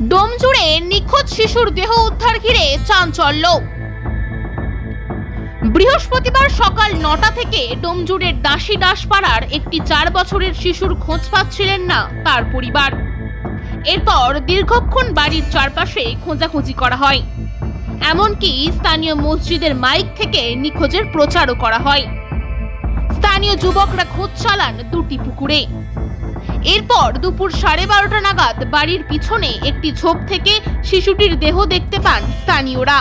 ডোমজুড়ে নিখোঁজ শিশুর দেহ উদ্ধার ঘিরে চাঞ্চল্য। বৃহস্পতিবার সকাল নটা থেকে ডোমজুড়ের দাসী দাসপাড়ার একটি চার বছরের শিশুর খোঁজ পাচ্ছিলেন না তার পরিবার। এরপর দীর্ঘক্ষণ বাড়ির চারপাশে খোঁজাখুঁজি করা হয়। এমনকি স্থানীয় মসজিদের মাইক থেকে নিখোঁজের প্রচারও করা হয়। স্থানীয় যুবকরা খোঁজ চালান দুটি পুকুরে। এরপর দুপুর সাড়ে বারোটা নাগাদ বাড়ির পিছনে একটি ঝোপ থেকে শিশুটির দেহ দেখতে পান স্থানীয়রা।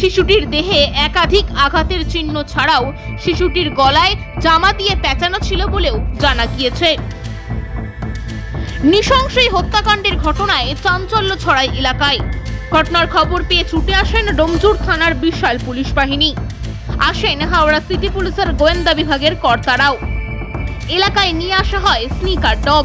শিশুটির দেহে একাধিক আঘাতের চিহ্ন ছাড়াও শিশুটির গলায় জামা দিয়ে পেঁচানো ছিল বলেও জানা গিয়েছে। নৃশংস এই হত্যাকাণ্ডের ঘটনায় চাঞ্চল্য ছড়ায় এলাকায়। ঘটনার খবর পেয়ে ছুটে আসেন ডোমজুর থানার বিশাল পুলিশ বাহিনী। আসেন হাওড়া সিটি পুলিশের গোয়েন্দা বিভাগের কর্তারাও। এলাকায় নিয়ে আসা হয় স্নিকার ডগ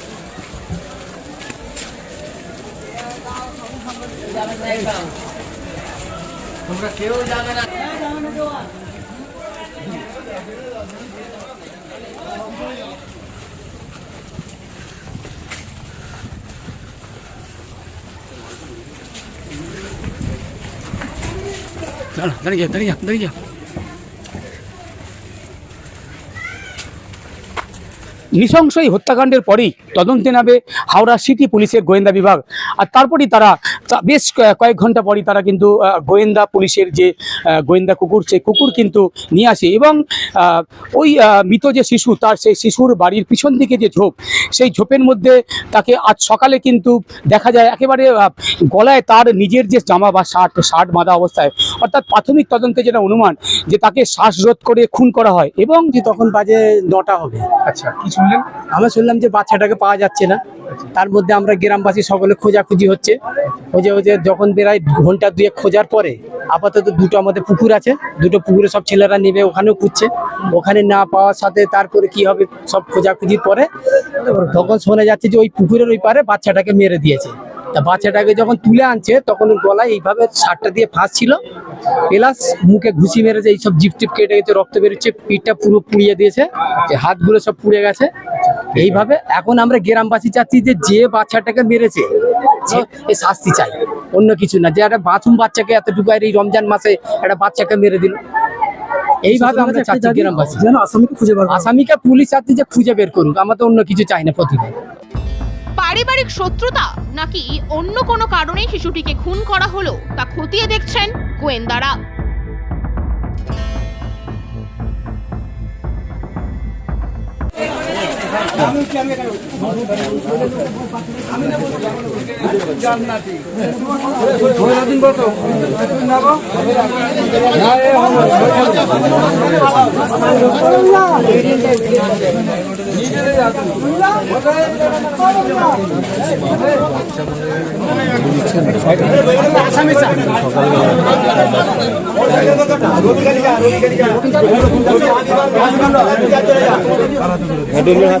দাঁড়া দাঁড়িয়ে যা দাঁড়িয়ে যা দাঁড়িয়ে নৃশংস এই হত্যাকাণ্ডের পরেই তদন্তে নামে হাওড়া সিটি পুলিশের গোয়েন্দা বিভাগ। আর তারপরেই তারা বেশ কয়ে- কয়েক ঘণ্টা পরই তারা কিন্তু গোয়েন্দা পুলিশের যে গোয়েন্দা কুকুর সেই কুকুর কিন্তু নিয়ে আসে এবং ওই মৃত যে শিশু তার সেই শিশুর বাড়ির পিছন দিকে যে ঝোপ সেই ঝোপের মধ্যে তাকে আজ সকালে কিন্তু দেখা যায় একেবারে গলায় তার নিজের যে জামা বা শার্ট শার্ট বাঁধা অবস্থায় অর্থাৎ প্রাথমিক তদন্তে যেটা অনুমান যে তাকে শ্বাসরোধ করে খুন করা হয় এবং যে তখন বাজে নটা হবে। আচ্ছা কি শুনলেন? আমরা শুনলাম যে বাচ্চাটাকে পাওয়া যাচ্ছে না। তার মধ্যে আমরা গ্রামবাসী সকলে খোঁজাখুঁজি হচ্ছে। ওই যে ওই যে যখন বেড়ায় ঘণ্টা দুয়ে খোঁজার পরে আপাতত দুটো আমাদের পুকুর আছে। দুটো পুকুরে সব ছেলেরা নেবে, ওখানেও খুঁজছে। ওখানে না পাওয়ার সাথে তারপরে কি হবে সব খোঁজাখুঁজির পরে তখন শোনা যাচ্ছে যে ওই পুকুরের ওই পারে বাচ্চাটাকে মেরে দিয়েছে। তা বাচ্চাটাকে যখন তুলে আনছে তখন ওর গলায় এইভাবে সারটা দিয়ে ফাঁস ছিল। প্লাস মুখে ঘুষি মেরেছে এইসব জিপ টিপ কেটে গেছে রক্ত বেরোচ্ছে পিঠটা পুরো পুড়িয়ে দিয়েছে হাতগুলো সব পুড়ে গেছে। এইভাবে এখন আমরা গ্রামবাসী চাচ্ছি যে যে বাচ্চাটাকে মেরেছে এ শাস্তি চাই অন্য কিছু না। যে একটা বাথরুম বাচ্চাকে এতটুকু আর এই রমজান মাসে একটা বাচ্চাকে মেরে দিল। এইভাবে আমরা চাচ্ছি গ্রামবাসী। যেন আসামিকে খুঁজে আসামিকে পুলিশ চাচ্ছি যে খুঁজে বের করুক আমরা তো অন্য কিছু চাই না প্রতিদিন। পারিবারিক শত্রুতা নাকি অন্য কোনো কারণে শিশুটিকে খুন করা হলো তা খতিয়ে দেখছেন গোয়েন্দারা। সকালবেলা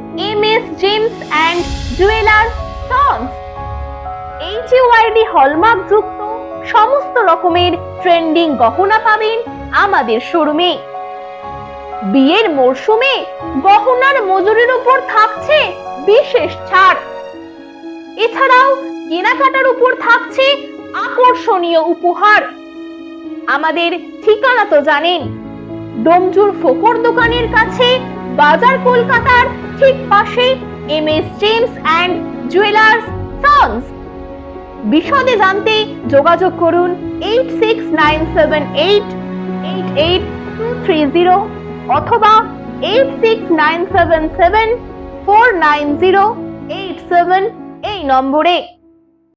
M S gems and jewellers sons HUID hallmark যুক্ত সমস্ত রকমের ট্রেন্ডিং গহনা পাবেন আমাদের শোরুমে। বিয়ের মরশুমে গহনার মজুরির উপর থাকছে বিশেষ ছাড়। এছাড়াও কেনাকাটার উপর থাকছে আকর্ষণীয় উপহার। আমাদের ঠিকানা তো জানেন, ডোমজুর ফোকর দোকানের কাছে বাজার কলকাতার ঠিক পাশে M S gems and jewellers sons বিশদে জানতে যোগাযোগ করুন eight six nine seven eight eight eight two three zero অথবা eight six nine seven seven four nine zero eight seven এই নম্বরে।